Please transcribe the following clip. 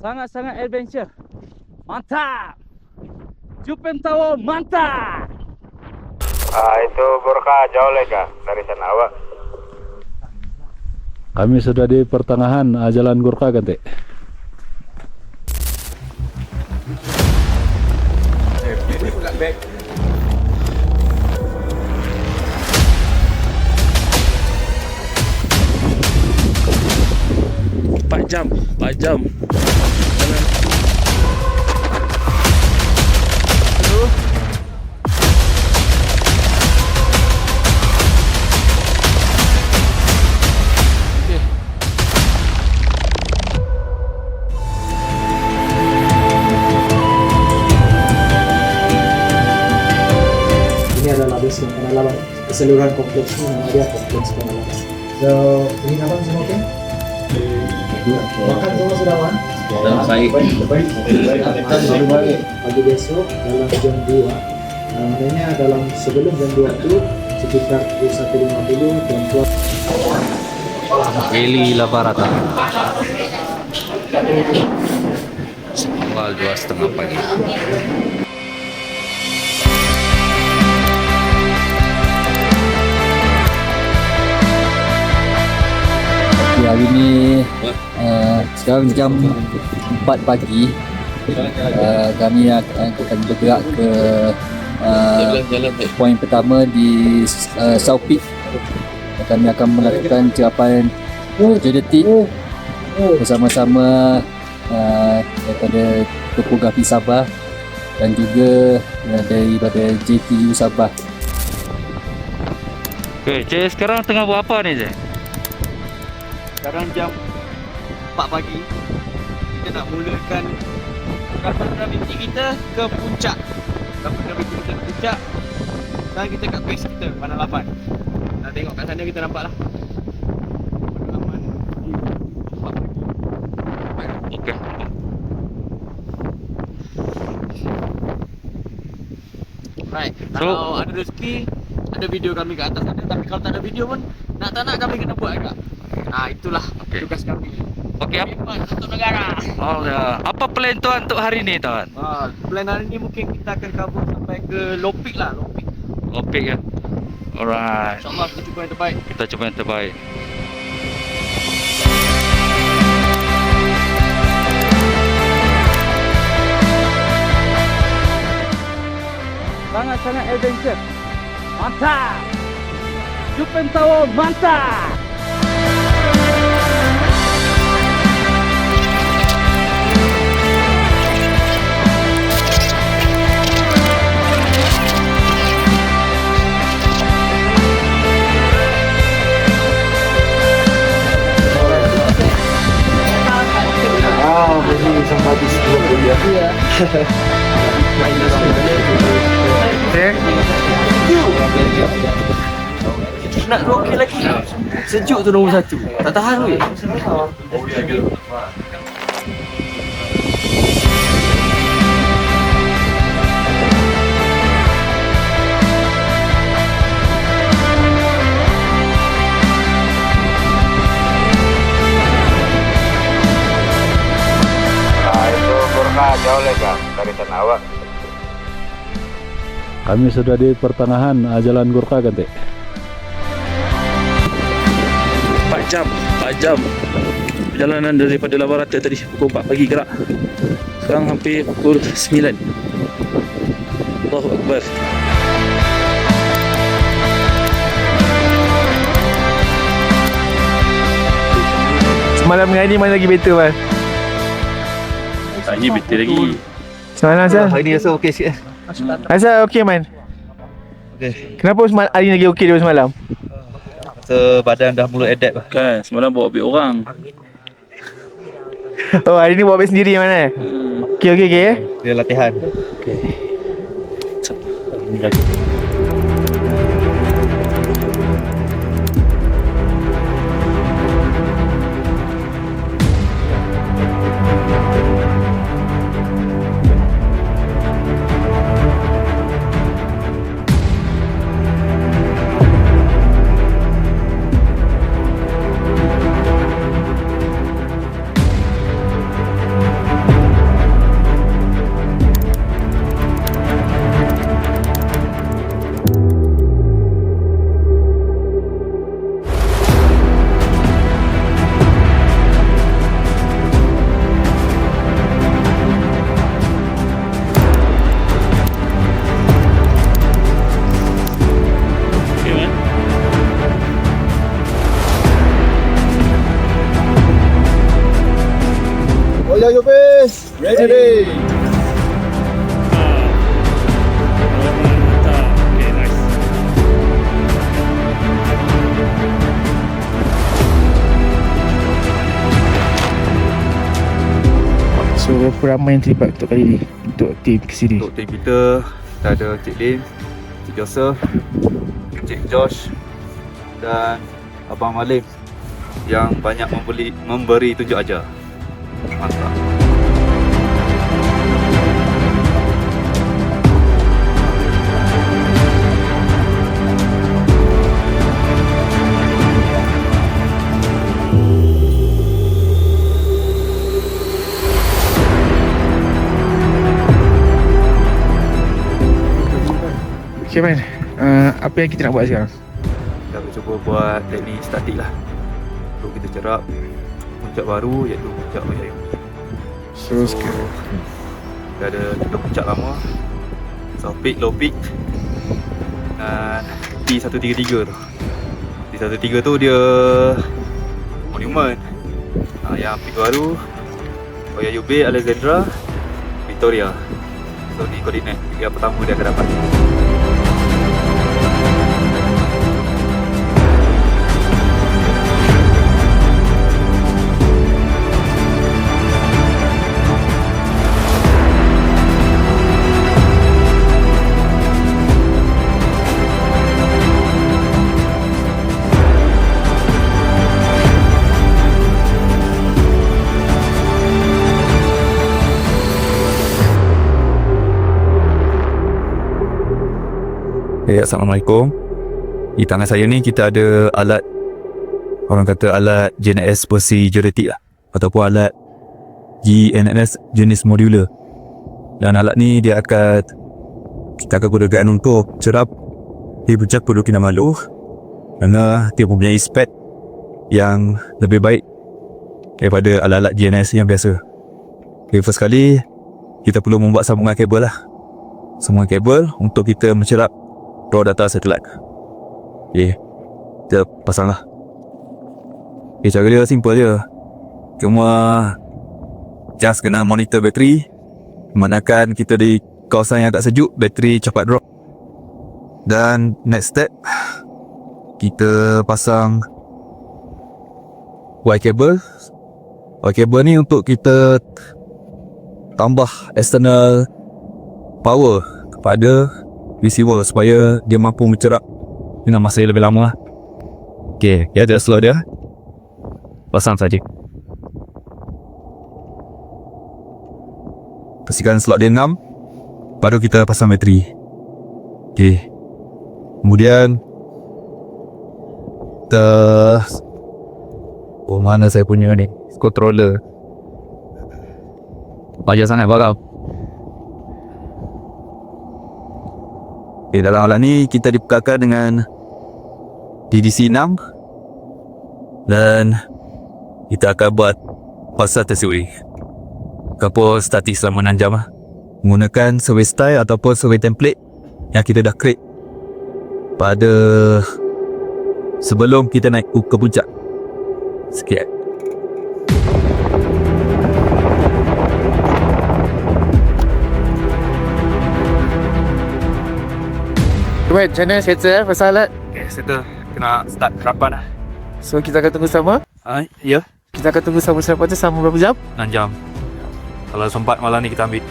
Sangat-sangat adventure. Mantap. Jupen Tower mantap. Ah, itu Gorka jauh lagi dari sana awak. Kami sudah di pertengahan ah, Jalan Gurkha Gante. Empat jam. Empat jam. Keseluruhan kompleks ini nama dia kompleks pengalaman. So, ini abang semua okey? Makan semua sudah wan? baik. Pagi besok dalam jam 2 uh, Maknanya dalam sebelum jam 2 tu sekitar pukul 1.50 dan tuan Eli Lavarata. Awal dua setengah pagi. Hari ni uh, sekarang jam 4 pagi. Uh, kami akan, akan bergerak ke uh, poin pertama di uh, South Peak. Kami akan melakukan cerapan 7 detik bersama-sama uh, daripada topografi Sabah dan juga uh, daripada JTU Sabah. Okey, Cik sekarang tengah buat apa ni, Cik? Sekarang jam 4 pagi. Kita nak mulakan Kapal miti kita ke puncak. Kapal miti kita ke puncak. Sekarang kita kat base kita Mana 8 Nak tengok kat sana kita nampak lah Pengalaman di 4 pagi. Okey. Right So- Kalau ada rezeki Ada video kami kat atas sana. Tapi kalau tak ada video pun Nak tak nak kami kena buat juga Nah itulah Okey. tugas kami Okey, apa, untuk negara oh, ya. apa plan tuan untuk hari ni, tuan? Ah, plan hari ni mungkin kita akan cover sampai ke Lopik lah, Lopik. Opik ya. Alright. InsyaAllah kita cuba yang terbaik. Kita cuba yang terbaik. Sangat-sangat adventure. Mantap. Jupen Tower mantap. Nak dua okey lagi. Sejuk tu nombor satu. Tak tahan weh. Jauh lagi dari awak. Kami sudah di pertengahan ah, Jalan Gurkha Gante. 4 jam 4 jam perjalanan daripada Labarata tadi pukul 4 pagi gerak sekarang hampir pukul 9 Allahu Akbar dengan ni mana lagi better man? Ini betul lagi Semalam Asal? Hari ni rasa okey sikit. Asal okey man? Okey. Kenapa semalam, hari ni lagi okey daripada semalam? So badan dah mula adapt lah. kan semalam bawa ambil orang Oh hari ni buat beg sendiri mana? Okey okey okey eh? Dia latihan. Ya, berapa ramai yang terlibat untuk kali ni? Untuk tim ke sini? Untuk tim kita Kita ada Cik Lin Cik Joseph Cik Josh Dan Abang Malim Yang banyak membeli, memberi tunjuk ajar. Mantap Okay man uh, Apa yang kita nak buat sekarang? Kita akan cuba buat teknik statik lah. Untuk kita cerap Puncak baru iaitu puncak Oyayu So, So Kita ada tiga puncak lama. Soft peak, low peak. Dan T133 tu. T133 tu dia Monument. Ha, Yang peak baru Oyayu Bay, Alexandra Victoria. So ni koordinat yang pertama dia akan dapat Okay, Assalamualaikum. Di tangan saya ni kita ada alat Orang kata alat GNS versi Juratic lah Ataupun alat GNS jenis modular. Dan alat ni dia akan Kita akan gunakan untuk cerap Di puncak Pulau Kinabalu Kerana dia mempunyai spek Yang lebih baik Daripada alat-alat GNS yang biasa. Okay, first kali Kita perlu membuat sambungan kabel lah. Sambungan kabel untuk kita mencerap raw data satelit. Okay. Kita pasang lah. Okay, cara dia simple je. Cuma just kena monitor bateri. Memandangkan kita di kawasan yang tak sejuk, bateri cepat drop. Dan next step, kita pasang wire cable. Wire cable ni untuk kita tambah external power kepada receiver supaya dia mampu mencerap dengan masa yang lebih lama lah. Okay, ya dia slow dia. Pasang saja. Pastikan slot dia 6 Baru kita pasang bateri. Okay Kemudian Kita Oh mana saya punya ni? Controller. Banyak sangat bakal Okay, dalam alat ni kita dipekarkan dengan DDC 6 dan kita akan buat pasal tersebut. Kapal statis selama 6 jam lah. menggunakan survey style ataupun survey template yang kita dah create pada sebelum kita naik ke puncak. Sikit Wait, macam mana settle pasal alat? Okay, settle. Kena start kerapan lah. So kita akan tunggu sama. Ha, ya, Kita akan tunggu sama selepas tu sama berapa jam? 6 jam. Kalau sempat malam ni kita ambil.